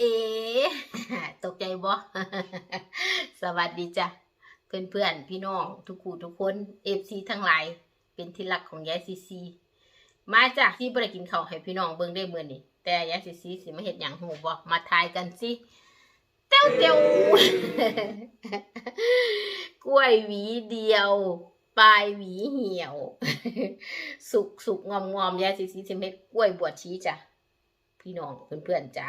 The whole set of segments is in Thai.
เอ ตกใจบ่สวัสดีจ้ะเพื่อนเพื่อนๆ พี่น้อง ทุกคู่ทุกคนเอฟซีทั้งหลาย เป็นที่รักของยายซีซีมาจ้ะที่บ่ได้กินเขาให้พี่น้องเบิ่งได้เมื้อนี้แต่ยายซีซีสิมาเฮ็ดหยังฮู้บ่มาทายกันสิเต้วเต้วกล้วยหวีเดียว ปลายหวีเหี่ยว สุกสุกงอมงอมยายซีซีสิมเฮ็ดกล้วยบวชชีจ้ะพี่น้องเพื่อนๆจ้ะ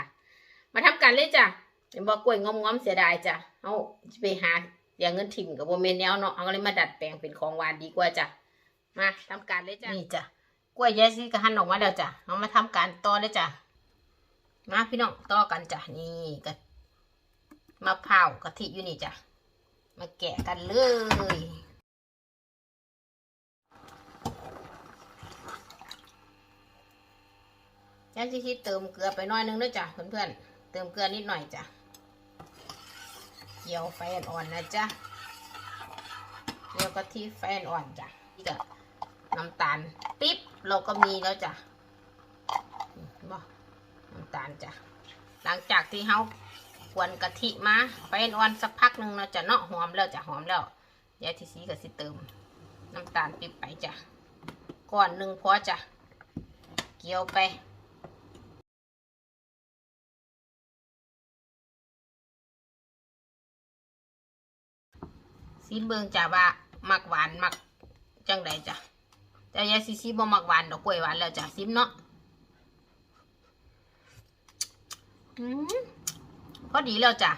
มาทำกันเลยจ้ะเห็นบอกกล้วยงอมงอมๆเสียดายจ้ะเอาไปหาอย่างเงินถิ่มกับโบเมนแนวเนาะเอาก็เลยมาดัดแปลงเป็นของหวานดีกว่าจ้ะมาทำการเลยจ้ะนี่จ้ะกล้วยยายซี่ก็หั่นออกมาแล้วจ้ะเอามาทำการต่อเลยจ้ะมาพี่น้องต่อกันจ้ะนี่ก็มะพร้าวกะทิอยู่นี่จ้ะมาแกะกันเลยยายซีเติมเกลือไปน่อยนึงด้วยจ้ะเพื่อนๆ เติมเกลือนิดหน่อยจ้ะเกี่ยวไฟอ่อนๆนะจ๊ะเกี่ยวกะทิไฟอ่อนจ้ะนี่ก็น้ำตาลปิ๊บเราก็มีแล้วจ้ะนบ่น้ำตาลจ้ะหลังจากที่เขากวนกะทิมาไฟอ่อนสักพักหนึ่งเราจะเนาะหอมแล้วจ้ะหอมแล้วยายทีซีก็สิเติม น้ำตาลปิ๊บไปจ้ะก้อนหนึ่งพอจ้ะเกี่ยวไป ซีเบิงจ้ะว่ามักหวานมักจังใดจ้ะแต่ยายซีซีบ่มักหวานดอกกล้วยหวานแล้วจ้ะซิมเนาะอืมพอดีแล้วจ้ะ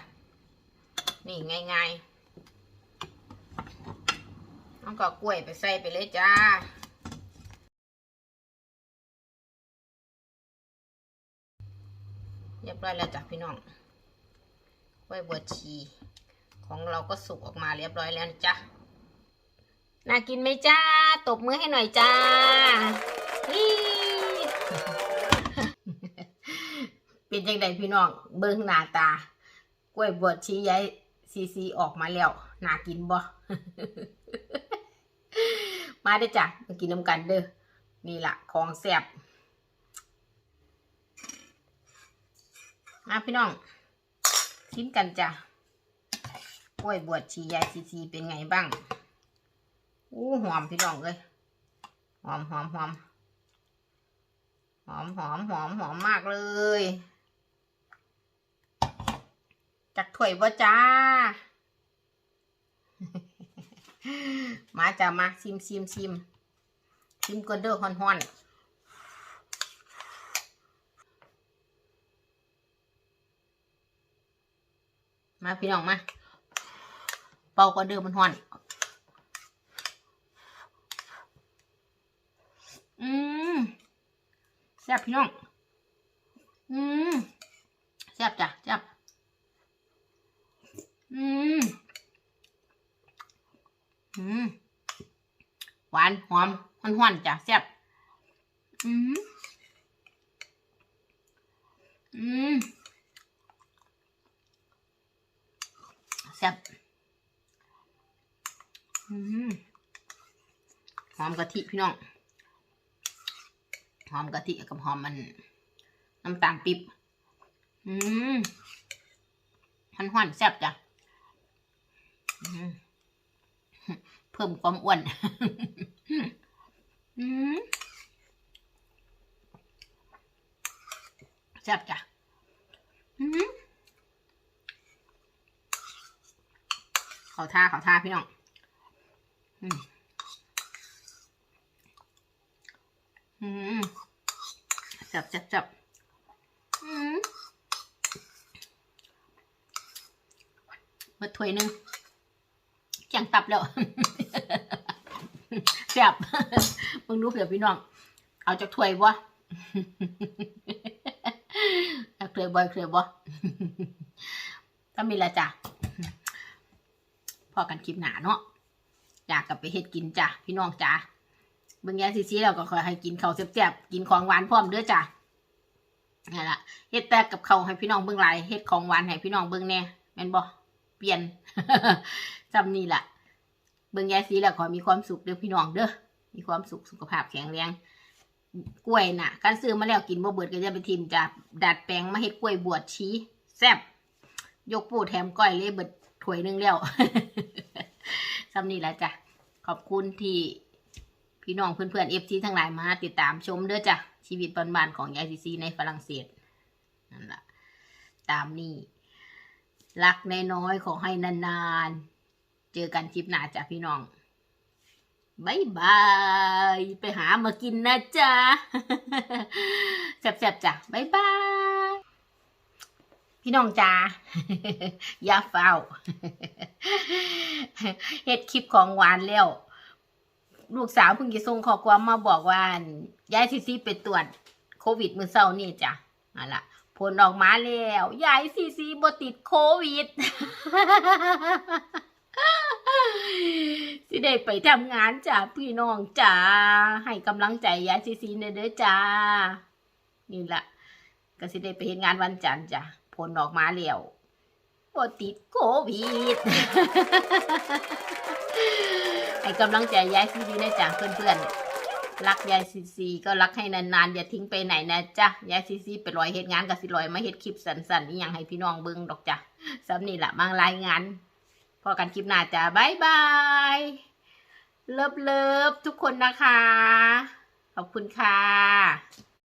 นี่ง่ายๆเอาก็กล้วยไปใส่ไปเลยจ้าเรียบร้อยแล้วจ้ะพี่น้องกล้วยบวชชี ของเราก็สุกออกมาเรียบร้อยแล้วนะจ๊ะน่ากินไหมจ้า ตบมือให้หน่อยจ้าเป็นจังไดพี่น้อง เบิ้งหน้าตา กล้วยบวชชี้ย้ายซีซีออกมาแล้ว น่ากินบ่ มาได้จ้ะมากินน้ำกันเด้อ นี่ล่ะ ของแซ่บมาพี่น้องกินกันจ้ะ กล้วยบวชชียายซีซีเป็นไงบ้างอู้หอมพี่น้องเลยหอมหอมหอมหอมหอมหอมหอมมากเลยจักถ้วยบ่จ้า มาจ้ามาซิมซิมซิมซิมก่อนเด้อฮอนฮอนมาพี่น้องมา เป่าก่อนเด้อมันฮ้อน อืมแซ่บพี่น้อง อืมแซ่บจ้ะแซ่บอืม อืม หวานหอมฮ้อนๆจ้ะแซ่บอืม อืมแซ่บ หอมกะทิพี่น้อง หอมกะทิกับหอมมันน้ำตาลปิ๊บ อืมหันหวานแซ่บจ้ะเพิ่มความอ้วน อืมแซ่บจ้ะ อืมเขาท่าเขาท่าพี่น้อง จับจับจับมมาถ้วยหนึ่งจังตับแล้วแซ่บมึงรู้เผื่อพี่น้อง เอาจากถ้วยบ่จากถ้วยบ่ถ้วยบ่ถ้ามีละจ้ะพอกันคลิปหนาเนาะ อยากกลับไปเฮ็ดกินจ้ะพี่น้องจ้ะเบิ่งแย่ซีซีแล้วก็ขอให้กินข้าวแซ่บๆกินของหวานพร้อมเด้อจ้ะนี่นละเฮ็ดแต่กับข้าวให้พี่น้องเบิ่งหลายเฮ็ดของหวานให้พี่น้องเบิ่งแน่แม่นบ่เปลี่ยนจำนี่ละเบิ่งแย่ซีแล้วขอมีความสุขเด้อพี่น้องเด้อมีความสุขสุขภาพแข็งแรงกล้วยน่ะการซื้อมาแล้วกินบ่เบิดก็จะไปทิมจ้ะดัดแปลงมาเฮ็ดกล้วยบวชชีแซ่บยกปูแถมก้อยเลยเบิดถ้วยหนึงแล้วสำนี้แล้วจ้ะ ขอบคุณที่พี่น้องเพื่อนๆเอฟซีทั้งหลายมาติดตามชมเด้อจ้ะชีวิตบ้านๆของยายซีซีในฝรั่งเศสนั่นแหละตามนี้รักน้อยๆขอให้นานๆ เจอกันคลิปหน้าจ้ะพี่น้องบายบาย ไปหามากินนะจ๊ะแซ่บๆจ้ะบายบาย พี่น้องจ้าอย่าเฝ้าเฮ็ดคลิปของหวานแล้ว ลูกสาวเพิ่งจะส่งข้อความมาบอกว่ายายซีซีไปตรวจโควิดมือเช้านี่จ้ะนั่นล่ะผลออกมาแล้วยายซีซีบ่ติดโควิดสิได้ไปทำงานจ้ะพี่น้องจ้าให้กำลังใจยายซีซีเด้อเด้อจ้านี่ล่ะก็สิได้ไปเฮ็ดงานวันจันทร์จ้ะ ผลออกมาแล้วบ่ติดโควิดให้กำลังใจยายซีซีนะจ้ะเพื่อนๆ รักยายซีซีก็รักให้นานๆ อย่าทิ้งไปไหนนะจ๊ะ ยายซีซีไปลอยเฮ็ดงานกับสิลอยมาเฮ็ดคลิปสั้นๆนี่ยังให้พี่น้องเบิ่งดอกจ้ะสำนี่ละมารายงาน พอกันคลิปหน้าจ้ะบายบาย เลิฟเลิฟๆทุกคนนะคะ ขอบคุณค่ะ